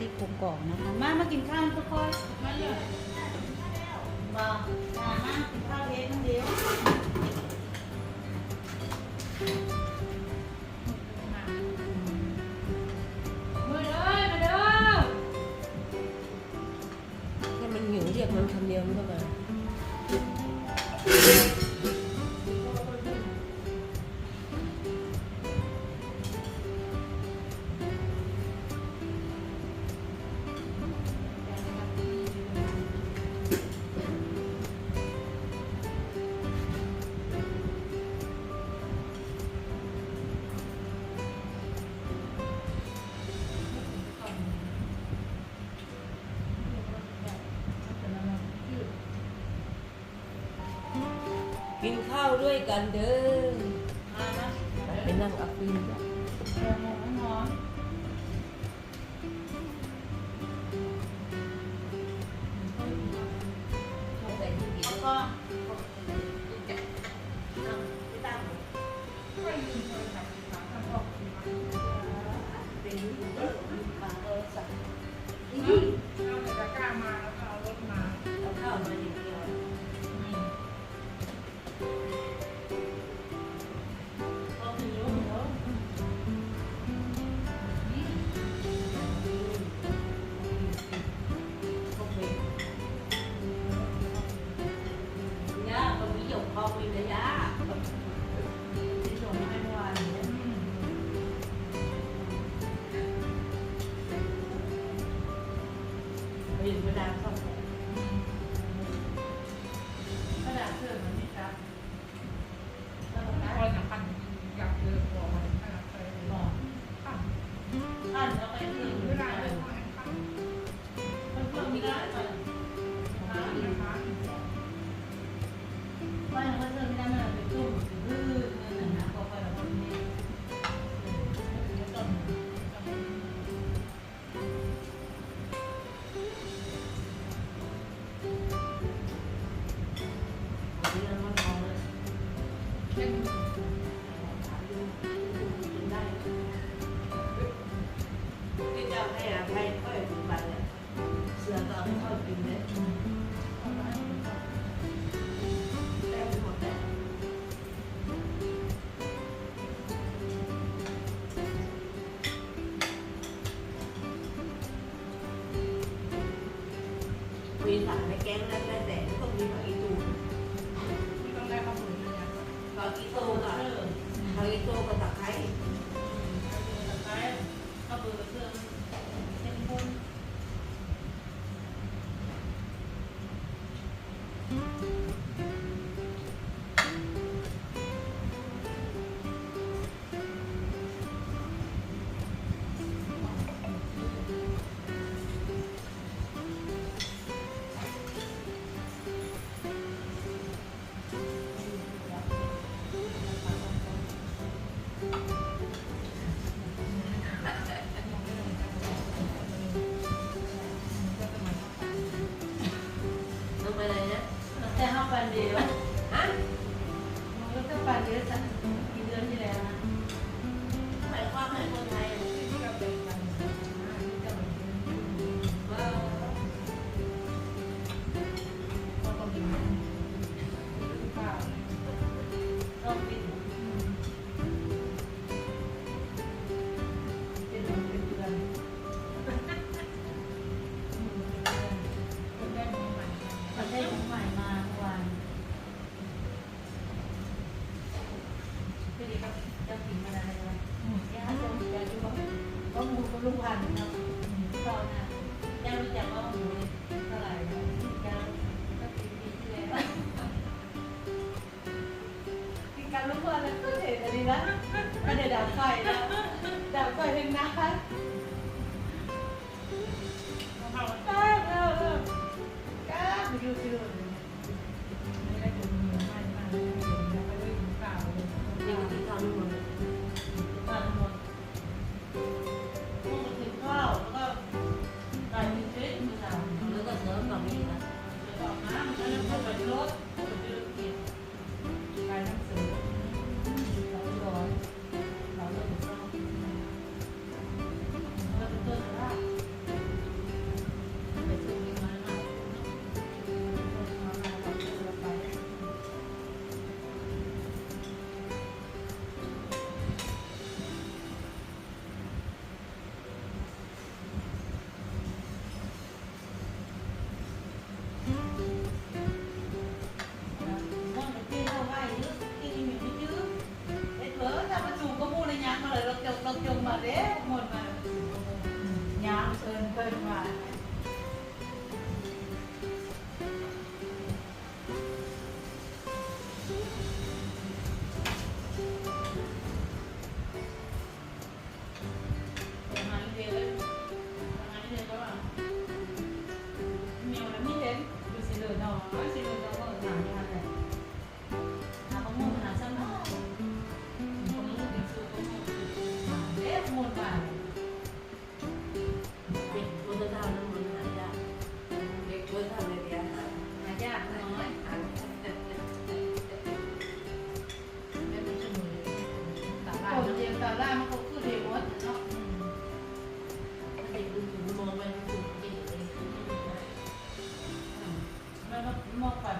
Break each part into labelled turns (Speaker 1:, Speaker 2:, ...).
Speaker 1: ที่กรุงกอกนะคะ มามากินข้าวทุกคนมาเลย กินข้าวด้ว
Speaker 2: ย
Speaker 3: กันเด้อ
Speaker 1: มานะ
Speaker 3: ไปนั่งอัฟฟินจ้ะ
Speaker 1: เดี๋ยวหมอ
Speaker 3: หมอ
Speaker 1: แล้วก็
Speaker 3: น
Speaker 2: มา
Speaker 3: ดาม
Speaker 1: ทำ
Speaker 3: แก
Speaker 1: ระดาษเสื่อมมันไม่ซับแล้วก็
Speaker 2: คนะปั่นอยากเจอบอกมันขนาดไป
Speaker 1: หลอก
Speaker 2: ค่ะ
Speaker 1: อ่านแล้วไปเสื่อม
Speaker 2: เวลาเดิค่ะ
Speaker 1: มันเพิ่มไมี
Speaker 3: ได้ ที่เจ้าให้อภัยค่อยปฏิบัติเสือก็ไม่ค่
Speaker 1: อ
Speaker 3: ย
Speaker 1: กินเล
Speaker 3: ย
Speaker 2: เล
Speaker 1: ยเห็นอันนี้นะไม่ได้ดับไฟนะดับไฟเป็นน้ำ
Speaker 2: ก้าว
Speaker 1: เออเออก้าวยืดยืด
Speaker 2: ไม่ได้ถึงเหนือมาก
Speaker 3: มา
Speaker 1: กเดี๋
Speaker 3: ยวไปดู
Speaker 2: ข่าวเดี๋ยว
Speaker 1: ที่ทำ 你那么快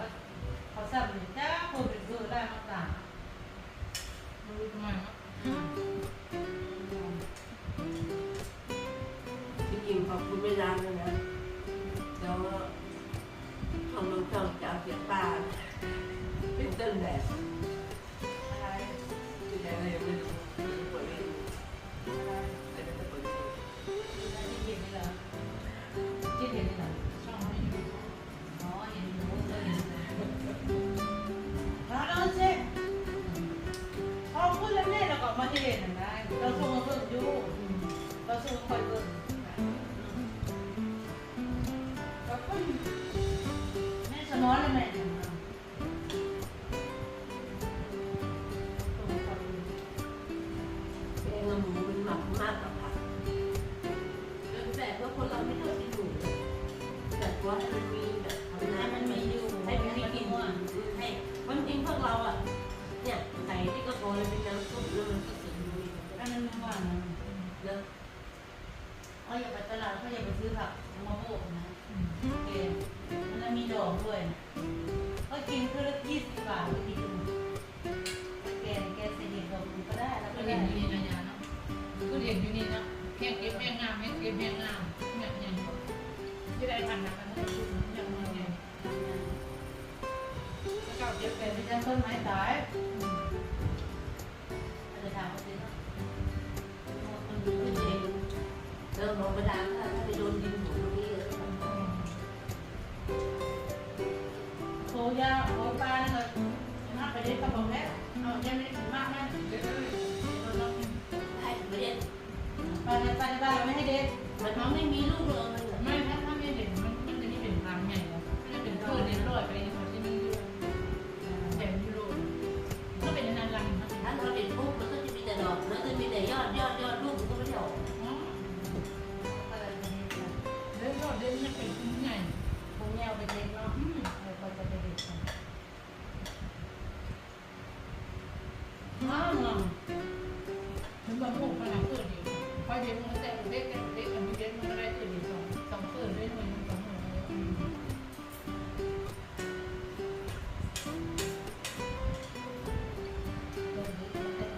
Speaker 1: ว่า
Speaker 3: ให้มันมีแบบทำน้ำ
Speaker 1: มั
Speaker 3: มัน
Speaker 1: มีอยู่
Speaker 3: ให้มันมีกลิ่นให้ความจริงพวกเราอะ เนี่ยใส่ที่กระโกยเป็นน้ำซุปแล้วมันก็สีดู
Speaker 1: ให้มันนัวนะ
Speaker 3: เนอะ
Speaker 1: เอาอย่าไปตลาดก็อย่าไปซื้อผักเอามาโบกนะเกมันมีดอกด้วยก็กินคือ ยั
Speaker 2: งไม่ได้
Speaker 3: ถึงมา
Speaker 1: กนะเดี๋ยวเราเรา
Speaker 3: ให้ไม่ได้
Speaker 1: ปลาในปลาในบ้านเราไม่ให้เด็ก
Speaker 3: มันมันไม่มีลูกเลย
Speaker 2: เด็
Speaker 3: กมัน
Speaker 1: แต่
Speaker 2: เด็กเด็กอันนี้เด็กมันก็ได้ตัวดีสองสองเกิดได้หน่วยสองหน่วยอืม
Speaker 1: เด็กเด็กเด็ก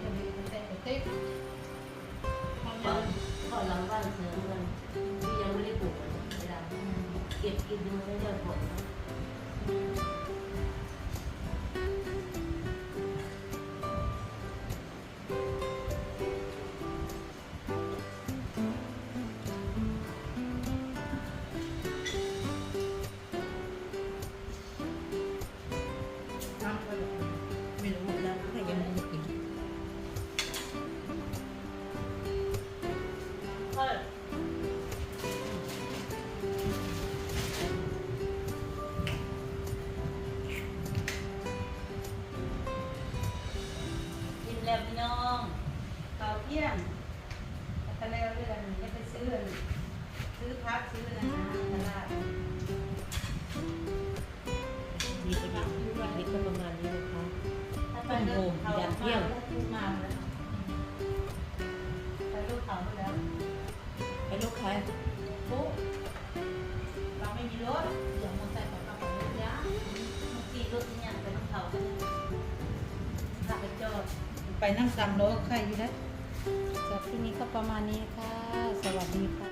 Speaker 1: เด็กเด็ก
Speaker 2: เด็กพอ
Speaker 3: ก่
Speaker 2: มา
Speaker 3: อนก่อนหลังบ้านเสริมมันที่ยังไม่ได้ปลูกมันไม่ได้เก็บกินมันไม่ได้ผล
Speaker 1: ที่ยงแต่แล้วเรื่องนี้ไปซื้อ ซื้อพักซื้ออะไรนะตลาด
Speaker 3: ดีก็ดีดีก็ประมาณนี้นะคะ
Speaker 1: ถ้าไปเรื่องเขามาแล้วพูดมาแล้วไปลูกเขาไปแล้ว
Speaker 3: ไอ้ลูกค้า
Speaker 1: ปุ๊บเราไม่มีรถเดี๋ยวมอเตอร์ไซค์ของเราของรถยะบางทีรถเนี่ยไปต้องเขาไปขับไปจอด
Speaker 2: ไปนั่งสามโลใครอยู่นะ
Speaker 1: จาก ที่นี้ก็ประมาณนี้ค่ะ สวัสดีค่ะ